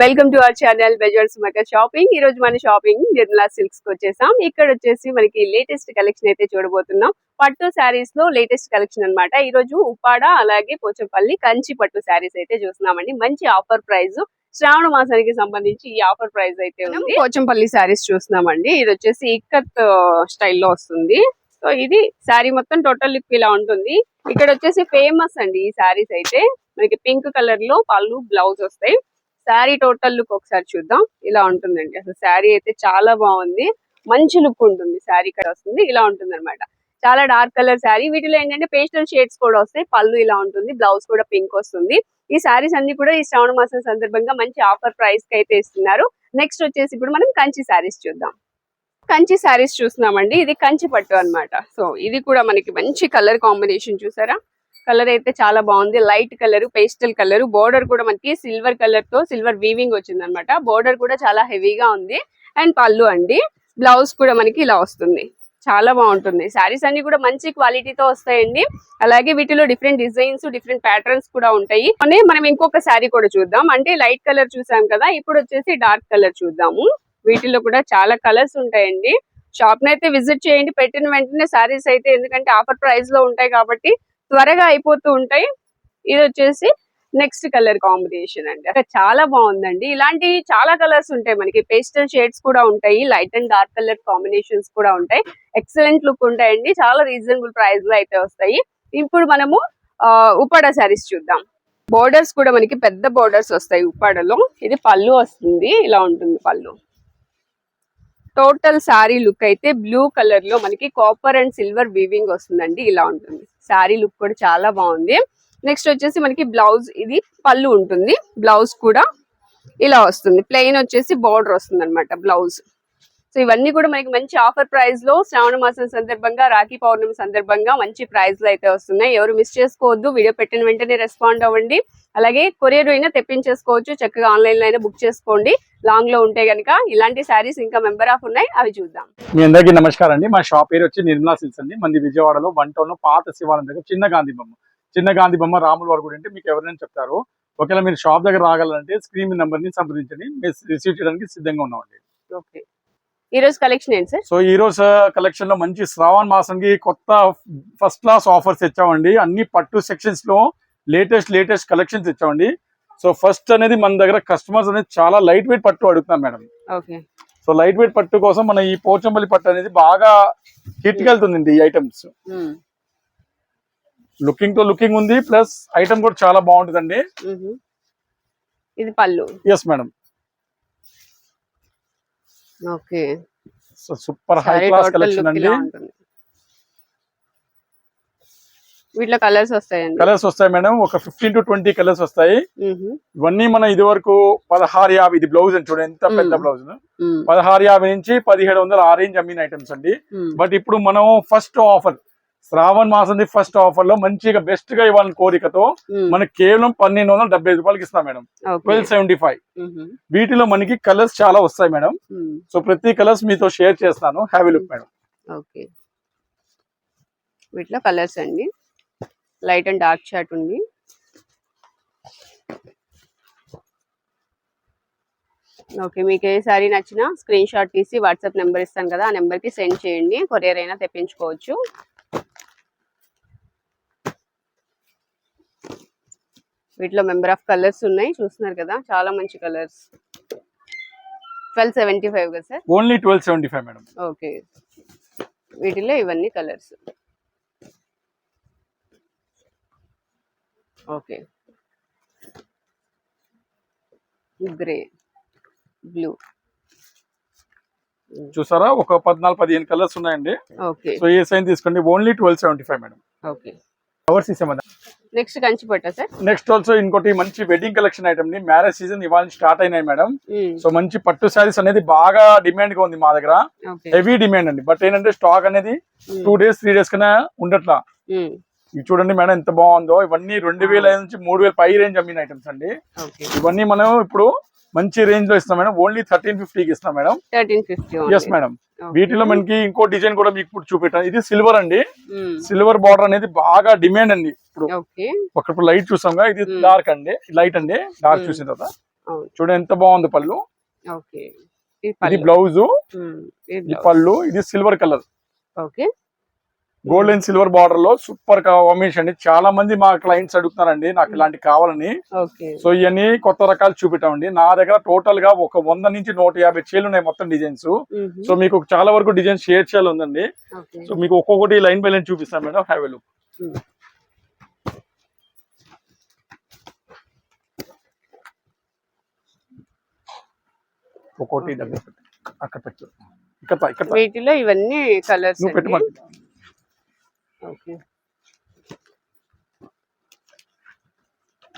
Welcome to our channel బెజర్స్ మక shopping ఈ రోజు మన షాపింగ్ నిర్మలా సిల్క్స్కి వచ్చేసాం. ఇక్కడ వచ్చేసి మనకి లేటెస్ట్ కలెక్షన్ అయితే చూడబోతున్నాం. పట్టు శారీస్లో లేటెస్ట్ కలెక్షన్ అన్నమాట. ఈ రోజు ఉప్పాడ అలాగే పోచంపల్లి కంచి పట్టు శారీస్ అయితే చూస్తున్నామండి. మంచి ఆఫర్ ప్రైస్ శ్రావణ మాసానికి సంబంధించి ఈ ఆఫర్ ప్రైస్ అయితే ఉంది. పోచంపల్లి శారీస్ చూస్తున్నామండి. ఇది వచ్చేసి ఇక్కత్ స్టైల్లో వస్తుంది. సో ఇది శారీ మొత్తం టోటల్ లుక్ ఇలా ఉంటుంది. ఇక్కడ వచ్చేసి ఫేమస్ అండి ఈ శారీస్ అయితే. మనకి పింక్ కలర్లో పళ్ళు బ్లౌజ్ వస్తాయి. శారీ టోటల్ లుక్ ఒకసారి చూద్దాం. ఇలా ఉంటుందండి. అసలు శారీ అయితే చాలా బాగుంది. మంచి లుక్ ఉంటుంది. శారీ ఇక్కడ వస్తుంది. ఇలా ఉంటుంది అనమాట చాలా డార్క్ కలర్ శారీ. వీటిలో ఏంటంటే పేస్టల్ షేడ్స్ కూడా వస్తాయి. పళ్ళు ఇలా ఉంటుంది. బ్లౌజ్ కూడా పింక్ వస్తుంది. ఈ శారీస్ అన్ని కూడా ఈ శ్రావణ మాసం సందర్భంగా మంచి ఆఫర్ ప్రైస్కి అయితే ఇస్తున్నారు. నెక్స్ట్ వచ్చేసి ఇప్పుడు మనం కంచి శారీస్ చూద్దాం. కంచి శారీస్ చూస్తున్నామండి. ఇది కంచి పట్టు అన్నమాట. సో ఇది కూడా మనకి మంచి కలర్ కాంబినేషన్ చూసారా? కలర్ అయితే చాలా బాగుంది. Light colour pastel colour border కూడా మనకి సిల్వర్ కలర్తో సిల్వర్ వీవింగ్ వచ్చింది అనమాట బోర్డర్ కూడా చాలా హెవీగా ఉంది. అండ్ పళ్ళు అండి. బ్లౌజ్ కూడా మనకి ఇలా వస్తుంది. చాలా బాగుంటుంది. శారీస్ అన్ని కూడా మంచి క్వాలిటీతో వస్తాయండి. అలాగే వీటిలో డిఫరెంట్ డిజైన్స్ డిఫరెంట్ ప్యాటర్న్స్ కూడా ఉంటాయి. అనే మనం ఇంకొక శారీ కూడా చూద్దాం. అంటే లైట్ కలర్ చూసాం కదా ఇప్పుడు వచ్చేసి డార్క్ కలర్ చూద్దాము. వీటిలో కూడా చాలా కలర్స్ ఉంటాయండి. షాప్ అయితే విజిట్ చేయండి. పెట్టిన వెంటనే శారీస్ అయితే ఎందుకంటే ఆఫర్ ప్రైస్లో ఉంటాయి కాబట్టి త్వరగా అయిపోతూ ఉంటాయి. ఇది వచ్చేసి నెక్స్ట్ కలర్ కాంబినేషన్ అండి. అక్కడ చాలా బాగుందండి. ఇలాంటి చాలా కలర్స్ ఉంటాయి మనకి. పేస్టల్ షేడ్స్ కూడా ఉంటాయి. Light and dark colour combinations కూడా ఉంటాయి. ఎక్సలెంట్ లుక్ ఉంటాయండి. చాలా రీజనబుల్ ప్రైస్లో అయితే వస్తాయి. ఇప్పుడు మనము ఆ, శారీస్ చూద్దాం. బోర్డర్స్ కూడా మనకి పెద్ద బోర్డర్స్ వస్తాయి ఉప్పాడలో ఇది పళ్ళు వస్తుంది. ఇలా ఉంటుంది పళ్ళు. టోటల్ శారీ లుక్ అయితే బ్లూ కలర్లో మనకి కాపర్ అండ్ సిల్వర్ వీవింగ్ వస్తుందండి ఇలా ఉంటుంది. శారీ లుక్ కూడా చాలా బాగుంది. నెక్స్ట్ వచ్చేసి మనకి బ్లౌజ్ ఇది పళ్ళు ఉంటుంది. బ్లౌజ్ కూడా ఇలా వస్తుంది. ప్లెయిన్ వచ్చేసి బార్డర్ వస్తుంది అనమాట బ్లౌజ్. సో ఇవన్నీ కూడా మనకి మంచి ఆఫర్ ప్రైస్లో శ్రావణ మాసం సందర్భంగా రాఖీ పౌర్ణమి సందర్భంగా మంచి ప్రైస్లో అయితే వస్తున్నాయి. ఎవరు మిస్ చేసుకోవద్దు వీడియో పెట్టిన వెంటనే రెస్పాండ్ అవ్వండి. అలాగే కొరియర్ అయినా తెప్పించేసుకోవచ్చు. చక్కగా ఆన్లైన్లో అయినా బుక్ చేసుకోండి. లాంగ్లో ఉంటే గనుక ఇలాంటి శారీస్ ఇంకా మెంబర్ ఆఫ్ ఉన్నాయి. అవి చూద్దాం. మీ అందరికీ నమస్కారం అండి. మా షాప్ పేరు వచ్చి నిర్మలా సిల్స్ అండి. మంది విజయవాడలో వన్ టౌన్ పాత శివాలయం దగ్గర చిన్న గాంధీ బొమ్మ. చిన్న గాంధీ బొమ్మ రాముల వారి గుడి అంటే మీకు ఎవరైనా చెప్తారు. ఒకవేళ మీరు షాప్ దగ్గర రాగలంటే స్క్రీన్ నెంబర్ని సంప్రదించండి. మేము రిసీవ్ చేయడానికి సిద్ధంగా ఉన్నామండి. ఓకే ఈ రోజు కలెక్షన్ ఏంటి సార్? సో ఈ రోజు కలెక్షన్లో మంచి శ్రావణ మాసానికి కొత్త ఫస్ట్ క్లాస్ ఆఫర్స్ ఇచ్చామండి అన్ని పట్టు సెక్షన్స్లో లేటెస్ట్ లేటెస్ట్ కలెక్షన్స్ ఇచ్చామండి సో ఫస్ట్ అనేది మన దగ్గర కస్టమర్స్ అనేది చాలా లైట్ వెయిట్ పట్టు అడుగుతున్నారు madam. Okay. So light weight పట్టు కోసం మన ఈ పోచంపల్లి పట్టు అనేది బాగా హిట్ వెళ్తుంది ఈ ఐటమ్స్ లుకింగ్తో లుకింగ్ ఉంది ప్లస్ ఐటమ్ కూడా చాలా బాగుంటుందండి. ఇది పళ్ళు. Yes madam okay. Super high class collection look అండి వీటిలో కలర్స్ వస్తాయండి? కలర్స్ వస్తాయి మేడం. ఒక ఫిఫ్టీన్ టు ట్వంటీ కలర్స్ వస్తాయి. ఇవన్నీ మనం ఇది వరకు పదహారు యాభై ఇది బ్లౌజ్ అని చూడండి. ఎంత పెద్ద. బ్లౌజ్. పదహారు యాభై నుంచి పదిహేడు వందల ఆ రేంజ్ అమ్మిన ఐటమ్స్ అండి. బట్ ఇప్పుడు మనం ఫస్ట్ ఆఫర్ శ్రావణ్ మాసం ఫస్ట్ ఆఫర్లో మంచిగా బెస్ట్గా ఇవ్వాలని కోరికతో. మనకి కేవలం పన్నెండు వందల డెబ్బై ఐదు రూపాయలకి ఇస్తాం మేడం. Twelve seventy five. వీటిలో మనకి కలర్స్ చాలా వస్తాయి మేడం. సో ప్రతి కలర్స్ మీతో షేర్ చేస్తాను. Heavy look madam okay. వీటిలో కలర్స్ అండి. లైట్ అండ్ డార్క్ షార్ట్ ఉంది. ఓకే మీకు ఏ సారీ నచ్చినా స్క్రీన్ షాట్ తీసి వాట్సాప్ నెంబర్ ఇస్తాను కదా ఆ నెంబర్కి సెండ్ చేయండి. కొరియర్ అయినా తెప్పించుకోవచ్చు. వీటిలో మెంబర్ ఆఫ్ కలర్స్ ఉన్నాయి. చూస్తున్నారు కదా చాలా మంచి కలర్స్. ట్వెల్వ్ సెవెంటీ ఫైవ్ కదా sir? Only twelve seventy five madam. Okay. వీటిలో ఇవన్నీ కలర్స్. ఓకే. Grey blue. చూసారా? ఒక పద్నాలుగు పదిహేను కలర్స్ ఉన్నాయండి. సో ఏ సైన్ తీసుకోండి? Only twelve seventy five madam. Okay. Covers ఇస్తామన్నా next Kanchi పట్టా సార్? నెక్స్ట్ ఆల్సో ఇంకోటి మంచి వెడ్డింగ్ కలెక్షన్ ఐటమ్ని మ్యారేజ్ సీజన్ ఇవాళ స్టార్ట్ అయినాయి మేడం. సో మంచి పట్టు శారీస్ అనేది బాగా డిమాండ్గా ఉంది మా దగ్గర. హెవీ డిమాండ్ అండి. బట్ ఏంటంటే స్టాక్ అనేది టూ డేస్ త్రీ డేస్ కన్నా ఉండట్లా. ఇవి చూడండి మేడం ఎంత బాగుందో. ఇవన్నీ రెండు వేల ఐదు నుంచి మూడు వేల పై రేంజ్ అమ్మిన ఐటమ్స్ అండి. ఇవన్నీ మనం ఇప్పుడు మంచి రేంజ్లో ఇస్తాం మేడం ఓన్లీ థర్టీన్ ఫిఫ్టీకి ఇస్తాం madam. Thirteen fifty yes madam వీటిలో మనకి ఇంకో డిజైన్ కూడా మీకు ఇప్పుడు చూపెట్టాను. ఇది సిల్వర్ అండి. సిల్వర్ బార్డర్ అనేది బాగా డిమాండ్ అండి ఇప్పుడు. ఒకప్పుడు లైట్ చూసాం ఇది Hmm. డార్క్ అండి. లైట్ అండి. Dark Hmm. చూసిన తర్వాత. చూడండి ఎంత బాగుంది పళ్ళు. ఇది బ్లౌజ్ ఇది. పళ్ళు. ఇది silver colour okay gold and silver బార్డర్లో సూపర్ కాంబినేషన్ అండి. చాలా మంది మా క్లయింట్స్ అడుగుతున్నారండి నాకు ఇలాంటి కావాలని. సో ఇవన్నీ కొత్త రకాలు చూపెట్టామండి నా దగ్గర టోటల్గా ఒక వంద నుంచి నూట యాభై చీలు ఉన్నాయి మొత్తం డిజైన్స్. సో మీకు చాలా వరకు డిజైన్ షేర్ చేయాలి ఉందండి సో మీకు ఒక్కొక్కటి లైన్ బై లైన్ చూపిస్తాను మేడం. హ్యావ్ లుక్ దగ్గర పెట్టు. అక్కడ పెట్టు. ఇక్కడ ఇక్కడ. వీటిలో ఇవన్నీ కలర్స్. Okay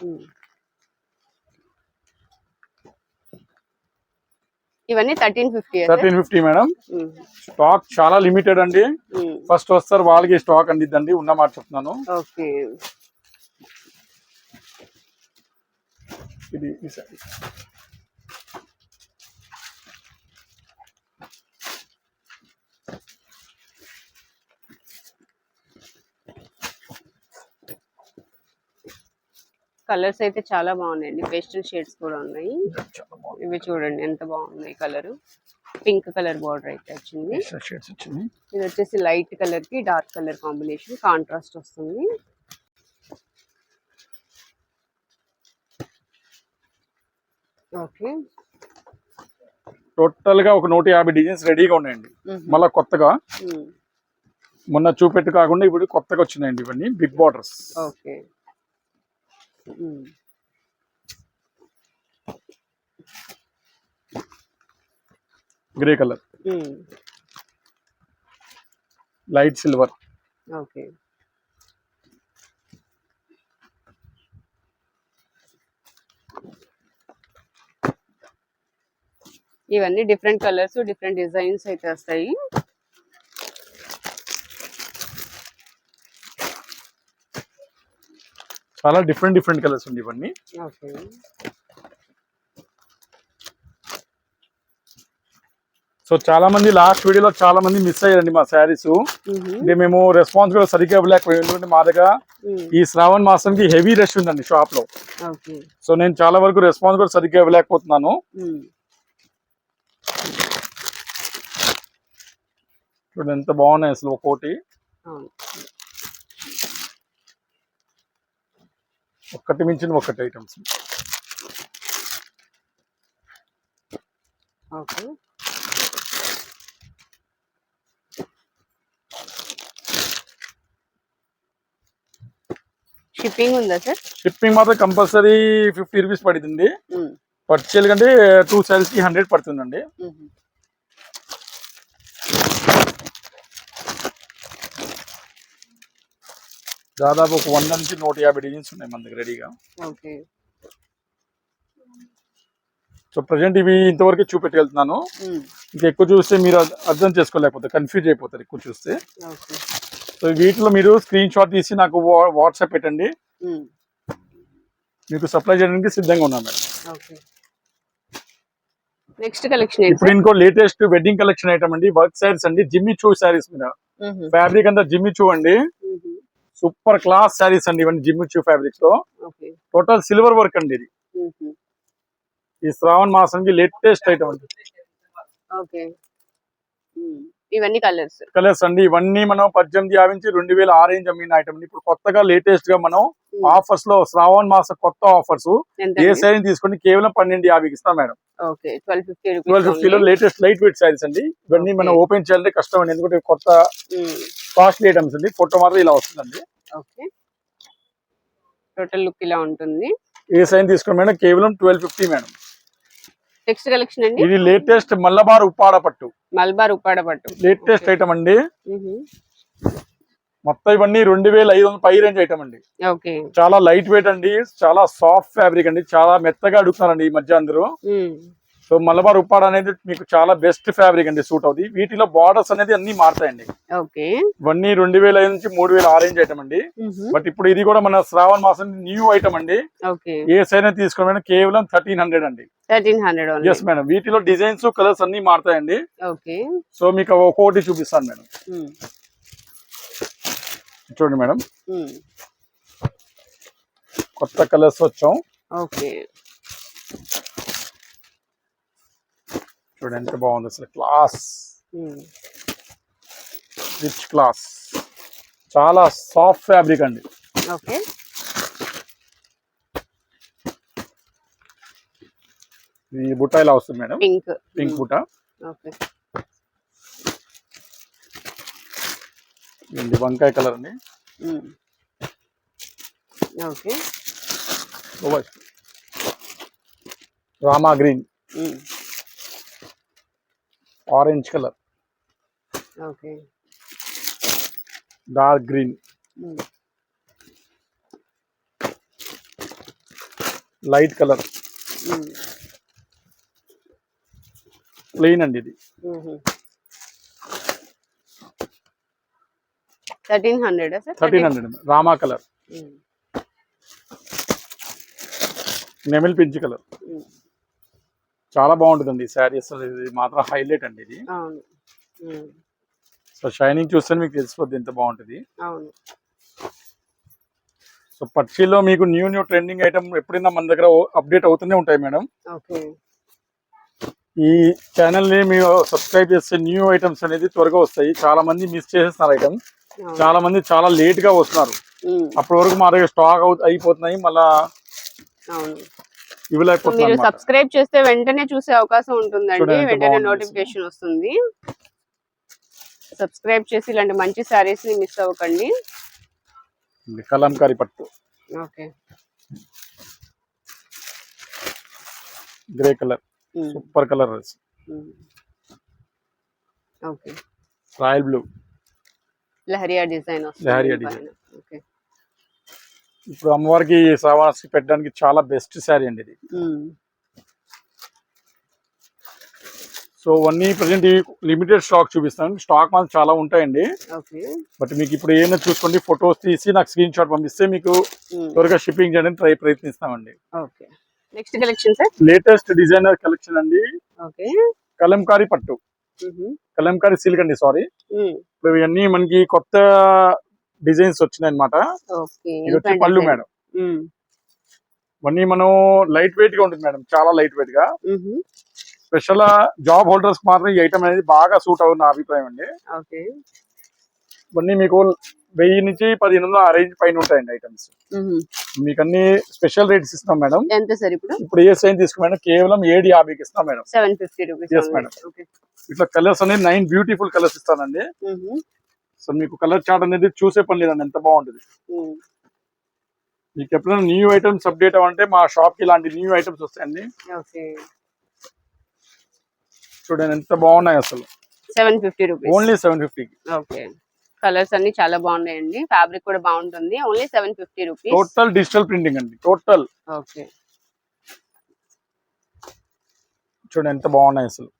um. ఇవన్నీ thirteen fifty thirteen fifty madam stock చాలా లిమిటెడ్ అండి. ఫస్ట్ వస్తారు వాళ్ళకి స్టాక్ అందిద్దండి. ఉన్న మాట చెప్తున్నాను. ఓకే ఇది ఈ కలర్స్ అయితే చాలా బాగున్నాయండి. పేస్టల్ షేడ్స్ కూడా ఉన్నాయి. ఇవి చూడండి ఎంత బాగున్నాయి కలర్. పింక్ కలర్ బార్డర్ అయితే వచ్చింది. ఇది వచ్చేసి లైట్ కలర్కి డార్క్ కలర్ కాంబినేషన్ కాంట్రాస్ట్ వస్తుంది. ఓకే. టోటల్గా ఒక నూట యాభై డిజైన్స్ రెడీగా ఉన్నాయండి. మళ్ళా కొత్తగా. మొన్న చూపెట్టు కాకుండా ఇప్పుడు కొత్తగా వచ్చినాయండి ఇవన్నీ. Big borders okay. Grey colour light silver okay ఇవన్నీ డిఫరెంట్ కలర్స్ డిఫరెంట్ డిజైన్స్ అయితే వస్తాయి. చాలా డిఫరెంట్ డిఫరెంట్ కలర్స్ ఉంది ఇవన్నీ. సో చాలా మంది లాస్ట్ వీడియోలో చాలా మంది మిస్ అయ్యారండి మా శారీస్ అంటే మేము రెస్పాన్స్ కూడా సరిగ్గా ఇవ్వలేకపోయాం ఎందుకంటే మా దగ్గర ఈ శ్రావణ మాసంకి హెవీ రష్ ఉందండి షాప్లో. సో నేను చాలా వరకు రెస్పాన్స్ కూడా సరిగ్గా ఇవ్వలేకపోతున్నాను. చూడండి ఎంత బాగున్నాయి అసలు ఒక్కోటి. ఒక్కటి మించిన ఒక్కటి ఐటమ్స్ ఓకే. షిప్పింగ్ ఉందా సార్? షిప్పింగ్ మాత్రం కంపల్సరీ ఫిఫ్టీ రూపీస్ పడుతుంది పర్చేల్ కంటే టూ సారీస్కి హండ్రెడ్ పడుతుందండి. దాదాపు ఒక వంద నుంచి నూట యాభై డిజైన్స్ ఉన్నాయి మన దగ్గర రెడీగా ఓకే. సో ప్రజెంట్ ఇవి ఇంతవరకు చూపెట్టగలుగుతున్నాను. ఇంకా ఎక్కువ చూస్తే మీరు అర్థ- చేసుకోలేకపోతారు కన్ఫ్యూజ్ అయిపోతారు ఎక్కువ చూస్తే. సో వీటిలో మీరు స్క్రీన్ షాట్ తీసి నాకు వాట్సాప్ పెట్టండి. మీకు సప్లై చేయడానికి సిద్ధంగా ఉన్నాను మేడం. నెక్స్ట్ కలెక్షన్ ఇప్పుడు ఇంకో లేటెస్ట్ వెడ్డింగ్ కలెక్షన్ ఐటమ్ అండి వర్క్ శారీస్ అండి జిమ్మి చూ శారీస్ మీద. ఫ్యాబ్రిక్ అంతా జిమ్మి చూ అండి. సూపర్ క్లాస్ శారీస్ అండి ఇవన్నీ జిమ్మి చూ ఫ్యాబ్రిక్స్లో. టోటల్ సిల్వర్ వర్క్ అండి ఇది. ఈ శ్రావణ మాసంకి లేటెస్ట్ ఐటమ్ అండి. ఇవన్నీ కలర్స్ కలర్స్ అండి. ఇవన్నీ మనం పద్దెనిమిది యాభై నుంచి రెండు వేల ఆరేంజ్ అమ్మిన ఐటమ్ ఇప్పుడు కొత్తగా లేటెస్ట్గా మనం ఆఫర్స్లో శ్రావణ మాస కొత్త ఆఫర్స్ ఏ శారీ తీసుకొని కేవలం పన్నెండు యాభైకి ఇస్తాం మేడం. ట్వెల్వ్ ఫిఫ్టీ ట్వెల్వ్ ఫిఫ్టీలో లేటెస్ట్ లైట్ వెయిట్ శారీస్ అండి. ఇవన్నీ మనం ఓపెన్ చేయాలంటే కష్టం అండి. ఎందుకంటే కొత్త కాస్ట్లీ ఐటమ్స్ అండి. ఫోటో మాత్రం ఇలా వస్తుందండి. ఓకే. టోటల్ లుక్ ఇలా ఉంటుంది. ఏ సైన్ తీసుకుని మేడం కేవలం twelve fifty madam. Next collection అండి? ఇది లేటెస్ట్ మల్లబార్ ఉప్పాడ పట్టు. మల్బార్ ఉప్పాడ పట్టు. లేటెస్ట్ ఐటమ్ అండి. మొత్తం ఇవన్నీ రెండు వేల ఐదు వందల పై రేంజ్ ఐటమ్ అండి. ఓకే. చాలా లైట్ వెయిట్ అండి. చాలా సాఫ్ట్ ఫ్యాబ్రిక్ అండి. చాలా మెత్తగా అడుగుతున్నారండి ఈ మధ్య అందరూ. సో మలబార్ ఉప్పాడ అనేది మీకు చాలా బెస్ట్ ఫ్యాబ్రిక్ అండి సూట్ అవుతుంది వీటిలో బార్డర్స్ అనేది అన్ని మారుతాయండి. ఇవన్నీ రెండు వేల ఐదు నుంచి మూడు వేల ఆరేంజ్ ఐటమ్ అండి. బట్ ఇప్పుడు ఇది కూడా మన శ్రావణ మాసం న్యూ ఐటమ్ అండి. ఏ సైన్ తీసుకోవడం కేవలం థర్టీన్ హండ్రెడ్ అండి ఎస్ మేడం. వీటిలో డిజైన్స్ కలర్స్ అన్ని మారుతాయండి. ఓకే. సో మీకు ఒక్కొక్కటి చూపిస్తాను మేడం. చూడండి మేడం. కొత్త కలర్స్ వచ్చాం. ఓకే. చూడండి ఎంత బాగుంది అసలు. క్లాస్ రిచ్ క్లాస్ చాలా సాఫ్ట్ ఫ్యాబ్రిక్ అండి. ఓకే ఈ బుట్ట ఇలా వస్తుంది మేడం? పింక్ పింక్ బుట్ట. ఓకే ఇది వంకాయ కలర్ అండి. ఓకే ఓ- Rama green. Orange colour. Okay. Dark green. Light colour. Plain అండి ఇది. Thirteen hundred thirteen hundred. Rama colour. Nemil పించ్ కలర్. చాలా బాగుంటుందండి శారీ. అసలు ఇది మాత్రం హైలైట్ అండి ఇది. సో షైనింగ్ చూస్తే మీకు తెలిసిపోద్ది ఎంత బాగుంటుంది. సో పక్షిలో మీకు న్యూ న్యూ ట్రెండింగ్ ఐటమ్ ఎప్పుడైనా మన దగ్గర అప్డేట్ అవుతూనే ఉంటాయి మేడం. ఈ ఛానల్ని మీరు సబ్స్క్రైబ్ చేస్తే న్యూ ఐటమ్స్ అనేది త్వరగా వస్తాయి. చాలా మంది మిస్ చేసేస్తున్నారు ఐటమ్. చాలా మంది చాలా లేట్గా వస్తున్నారు అప్పటి వరకు మా దగ్గర స్టాక్ అయిపోతున్నాయి. మళ్ళా సో ఇవ్వలేకపోతున్నాం మీరు. సబ్స్క్రైబ్ చేస్తే వెంటనే చూసే అవకాశం ఉంటుందండి. వెంటనే నోటిఫికేషన్ వస్తుంది. సబ్స్క్రైబ్ చేసి ఇలాంటి మంచి శారీస్ని మిస్ అవ్వకండి. కలంకారీ పట్టు. Okay. Grey colour. Super colour. Okay. Royal blue. Leheriya design Leheriya. పైన. ఓకే. ఇప్పుడు అమ్మవారికి శ్రావణాసి పెట్టడానికి చాలా బెస్ట్ శారీ అండి ఇది. సో అన్ని ప్రజెంట్ లిమిటెడ్ స్టాక్ చూపిస్తాను. స్టాక్ మాత్రం చాలా ఉంటాయండి. బట్ మీకు ఇప్పుడు ఏమైనా చూసుకోండి ఫొటోస్ తీసి నాకు స్క్రీన్ షాట్ పంపిస్తే మీకు త్వరగా షిప్పింగ్ చేయడానికి try ప్రయత్నిస్తామండి. Okay. Next collection sir latest designer collection అండి. కలంకారీ పట్టు. కలంకారీ సిల్క్ అండి సారీ ఇప్పుడు ఇవన్నీ మనకి కొత్త డిజైన్స్ వచ్చినాయి అనమాట ఇది వచ్చి పళ్ళు మేడం. ఇవన్నీ మనం లైట్ వెయిట్గా ఉంటుంది మేడం చాలా లైట్ వెయిట్గా. స్పెషల్ జాబ్ హోల్డర్స్ మాత్రం ఈ ఐటమ్ అనేది బాగా సూట్ అవుతుంది నా అభిప్రాయం అండి. ఇవన్నీ మీకు వెయ్యి నుంచి పదిహేను వందల ఆ రేంజ్ పైన ఉంటాయండి ఐటమ్స్. మీకు అన్ని స్పెషల్ రేట్స్ ఇస్తున్నాం మేడం. ఎంత సార్ ఇప్పుడు? ఇప్పుడు ఏ సైన్ తీసుకున్నా మేడం కేవలం ఏడు యాభైకి ఇస్తాం madam. Seven fifty rupees. Okay. ఇట్లా కలర్స్ అనేది నైన్ బ్యూటిఫుల్ కలర్స్ ఇస్తానండి. సో మీకు కలర్ చార్ట్ అనేది చూసే పని లేదండి ఎంత బాగుంటుంది. మీకు ఎప్పుడైనా న్యూ ఐటమ్స్ అప్డేట్ అవ్వంటే మా షాప్కి ఇలాంటి న్యూ ఐటమ్స్ వస్తాయండి. ఓకే. చూడండి ఎంత బాగున్నాయి అసలు. Seven fifty rupees only seven ఫిఫ్టీకి ఓకే. కలర్స్ అన్ని చాలా బాగున్నాయండి. ఫ్యాబ్రిక్ కూడా బాగుంటుంది. Only seven fifty rupees total digital printing అండి టోటల్ ఓకే. చూడండి ఎంత బాగున్నాయి అసలు.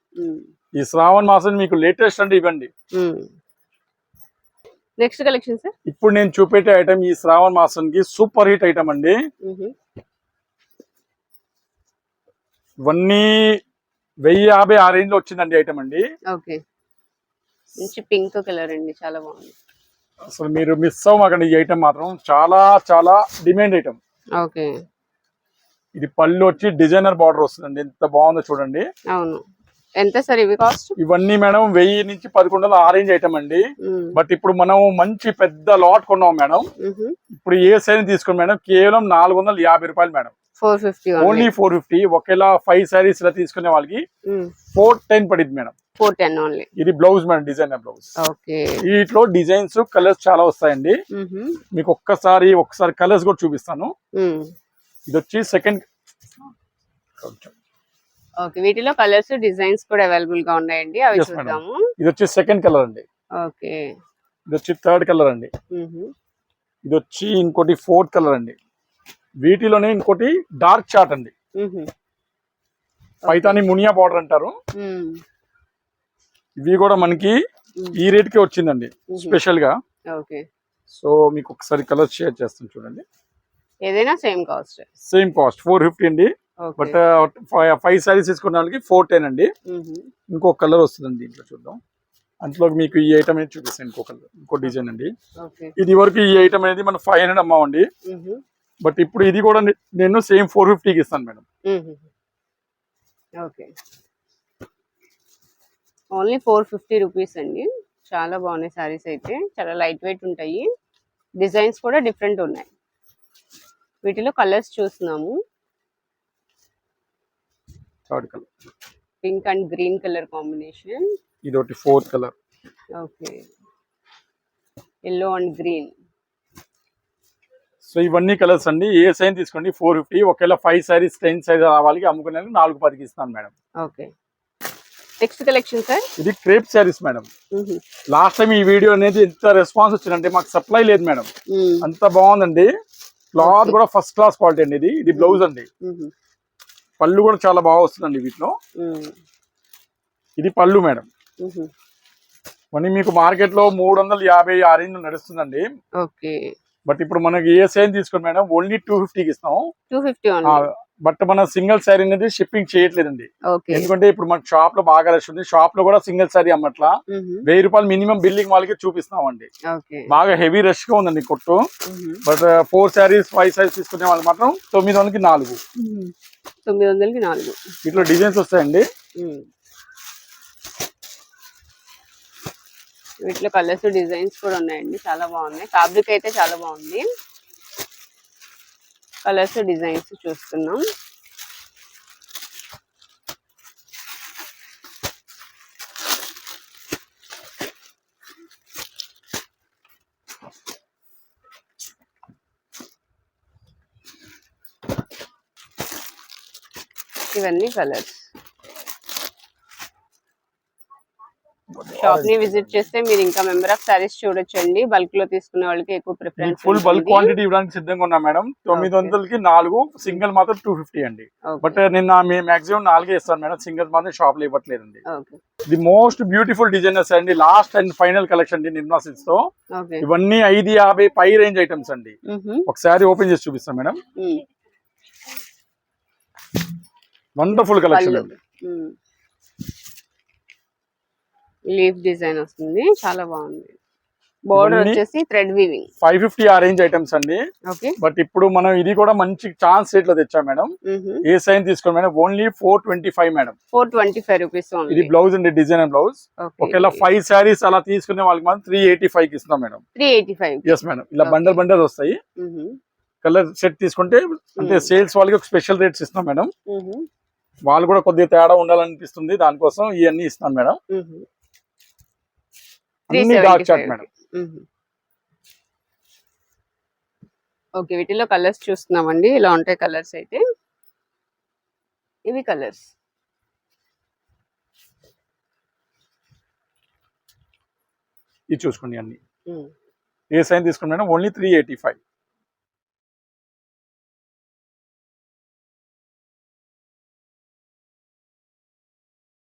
ఈ శ్రావణ మాసం మీకు లేటెస్ట్ అంటే ఇవ్వండి. Next collection sir? ఇప్పుడు నేను చూపెట్టే ఐటమ్ ఈ శ్రావణ మాసానికి సూపర్ హిట్ ఐటమ్ అండి. ఇవన్నీ వెయ్యి యాభై ఆ రేంజ్లో వచ్చిందండి ఐటమ్ అండి. ఓకే. మంచి పింక్ కలర్ అండి చాలా బాగుంది. అసలు మీరు మిస్ అవ్వకండి ఈ ఐటమ్ మాత్రం. చాలా చాలా డిమాండ్ ఐటమ్ ఓకే. ఇది పళ్ళు వచ్చి డిజైనర్ బార్డర్ వస్తుందండి. ఎంత బాగుందో చూడండి. అవును. ఎంత సార్ ఇవి కాస్ట్? ఇవన్నీ మేడం వెయ్యి నుంచి పదకొండు వందల ఆ రేంజ్ ఐటమ్ అండి. బట్ ఇప్పుడు మనం మంచి పెద్ద లాట్ కొన్నాం మేడం. ఇప్పుడు ఏ సైజ్ తీసుకున్నాం మేడం? కేవలం నాలుగు వందల యాభై రూపాయలు madam. Four fifty only four fifty ఒకేలా ఫైవ్ సారీస్ ఇలా తీసుకునే వాళ్ళకి ఫోర్ టెన్ పడింది మేడం. ఫోర్ టెన్ ఓన్లీ ఇది బ్లౌజ్ మేడం డిజైనర్ బ్లౌజ్ వీటిలో డిజైన్స్ కలర్స్ చాలా వస్తాయండి. మీకు ఒక్కసారి ఒక్కసారి కలర్స్ కూడా చూపిస్తాను. ఇది వచ్చి సెకండ్ ఓకే వీటిలో కలర్స్ డిజైన్స్ కూడా అవైలబుల్గా ఉన్నాయండి. అవి. చూద్దాము. ఇది వచ్చి సెకండ్ కలర్ అండి. ఓకే. ఇది వచ్చి థర్డ్ కలర్ అండి. ఇది వచ్చి ఇంకోటి ఫోర్త్ కలర్ అండి. వీటిలోనే ఇంకోటి డార్క్ చాట్ అండి. పైతాని మునియా బార్డర్ అంటారు. ఇవి కూడా మనకి ఈ రేట్కి వచ్చిందండి స్పెషల్గా ఓకే. సో మీకు ఒకసారి కలర్ షేర్ చేస్తాను చూడండి. ఏదైనా same cost same cost four fifty అండి. బట్ ఫైవ్ సారీస్ తీసుకున్న వాళ్ళకి ఫోర్ టెన్ అండి. ఇంకో కలర్ వస్తుందండి దీంట్లో చూద్దాం. అందులో మీకు ఈ ఐటమ్ అనేది చూపిస్తాను ఇంకో కలర్ ఇంకో డిజైన్ అండి. ఇది వరకు ఈ ఐటమ్ అనేది మనం ఫైవ్ హండ్రెడ్ అమ్మామండి. బట్ ఇప్పుడు ఇది కూడా నేను సేమ్ ఫోర్ ఫిఫ్టీకి ఇస్తాను madam. Okay. Only four fifty rupees అండి. చాలా బాగున్నాయి సారీస్ అయితే. చాలా లైట్ వెయిట్ ఉంటాయి. డిజైన్స్ కూడా డిఫరెంట్ ఉన్నాయి. వీటిలో కలర్స్ చూస్తున్నాము. Third colour. Pink and green colour combination. ఇది ఒకటి fourth colour. Okay. Yellow and green. So ఇవన్నీ కలర్స్ అండి. ఏ సైజ్ తీసుకోండి? Four fifty. ఒకవేళ ఫైవ్ సారీస్ టెన్ సైజ్ రావాలి అమ్ముకునే నాలుగు పదికి ఇస్తాను madam. Okay. Next collection sir? ఇది crepe saris madam. Last time ఈ వీడియో అనేది ఎంత రెస్పాన్స్ వచ్చిందంటే మాకు సప్లై లేదు మేడం. అంత బాగుందండి. క్లాత్ కూడా ఫస్ట్ క్లాస్ క్వాలిటీ అండి ఇది. ఇది బ్లౌజ్ అండి. పళ్ళు కూడా చాలా బాగా వస్తుందండి వీటిలో. ఇది పళ్ళు మేడం. మనీ మీకు మార్కెట్లో మూడు వందల యాభై ఆ రేంజ్ నడుస్తుందండి. ఓకే. బట్ ఇప్పుడు మనకి ఏ సైజ్ తీసుకోండి మేడం? ఓన్లీ టూ ఫిఫ్టీకి ఇస్తాం బట్ మన సింగిల్ శారీ అనేది షిప్పింగ్ చేయట్లేదండి. ఎందుకంటే ఇప్పుడు మన షాప్లో బాగా రష్ ఉంది. షాప్లో కూడా సింగిల్ శారీ అమ్మట్లా. వెయ్యి రూపాయలు మినిమం బిల్లింగ్ వాళ్ళకి చూపిస్తామండి బాగా హెవీ రష్గా ఉందండి కొట్టు. But four saris five saris తీసుకునే వాళ్ళు మాత్రం తొమ్మిది వందలకి నాలుగు. తొమ్మిది వందలకి నాలుగు. వీటిలో డిజైన్స్ వస్తాయండి. వీటిలో కలర్స్ డిజైన్స్ కూడా ఉన్నాయండి. చాలా బాగున్నాయి. ఫ్యాబ్రిక్ అయితే చాలా బాగుంది. కలర్స్ డిజైన్స్ చూస్తున్నాం. ఇవన్నీ కలర్స్. షాప్ని విజిట్ చేస్తే మీరు ఇంకా మెంబర్ ఆఫ్ సారీస్ చూడొచ్చండి. బల్క్లో తీసుకునే వాళ్ళకి ఎక్కువ ప్రిఫరెన్స్ ఫుల్ బల్క్ క్వాంటిటీ ఇవ్వడానికి సిద్ధంగా ఉన్నా మేడం. తొమ్మిది వందలకి నాలుగు సింగిల్ మాత్రం టూ ఫిఫ్టీ అండి. బట్ నిన్న మేము మాక్సిమం నాలుగే ఇస్తాను మేడం. సింగిల్ మాత్రం షాప్లో ఇవ్వట్లేదండి. ది మోస్ట్ బ్యూటిఫుల్ డిజైనర్స్ అండి. లాస్ట్ అండ్ ఫైనల్ కలెక్షన్ అండి నిర్మలా సిల్క్స్తో ఇవన్నీ ఐదు యాభై పై రేంజ్ ఐటమ్స్ అండి. ఒకసారి ఓపెన్ చేసి చూపిస్తాం మేడం. వండర్ఫుల్ కలెక్షన్ అండి. లీఫ్ డిజైన్ వస్తుంది. చాలా బాగుంది. బోర్డర్ వచ్చేసి థ్రెడ్ వీవింగ్ ఫైవ్ ఫిఫ్టీ ఆ రేంజ్ ఐటమ్స్ అండి. బట్ ఇప్పుడు మనం ఇది కూడా మంచి ఛాన్స్ రేట్లో తెచ్చాం మేడం. ఏ సైన్ తీసుకోండి madam? Only four twenty five madam. Four twenty five rupees ఇది బ్లౌజ్ అండి డిజైన్ బ్లౌజ్ ఒకవేళ ఫైవ్ శారీస్ అలా తీసుకునే వాళ్ళకి మాత్రం త్రీ ఎయిటీ ఫైవ్కి ఇస్తున్నాం madam. Three eighty five yes madam. ఇలా. బండల్ బండల్ వస్తాయి. కలర్ సెట్ తీసుకుంటే అంటే. సేల్స్ వాళ్ళకి ఒక స్పెషల్ రేట్స్ ఇస్తున్నాం మేడం. వాళ్ళు కూడా కొద్దిగా తేడా ఉండాలనిపిస్తుంది. దానికోసం ఇవన్నీ ఇస్తున్నాం మేడం. అన్ని డార్క్ చాట్ మేడం. ఓకే వీటిలో కలర్స్ చూస్తున్నామండి. ఇలా ఉంటాయి కలర్స్ అయితే. ఇవి కలర్స్. ఇది చూసుకోండి అన్ని. ఏ సైన్ తీసుకోండి madam? Only three eighty five.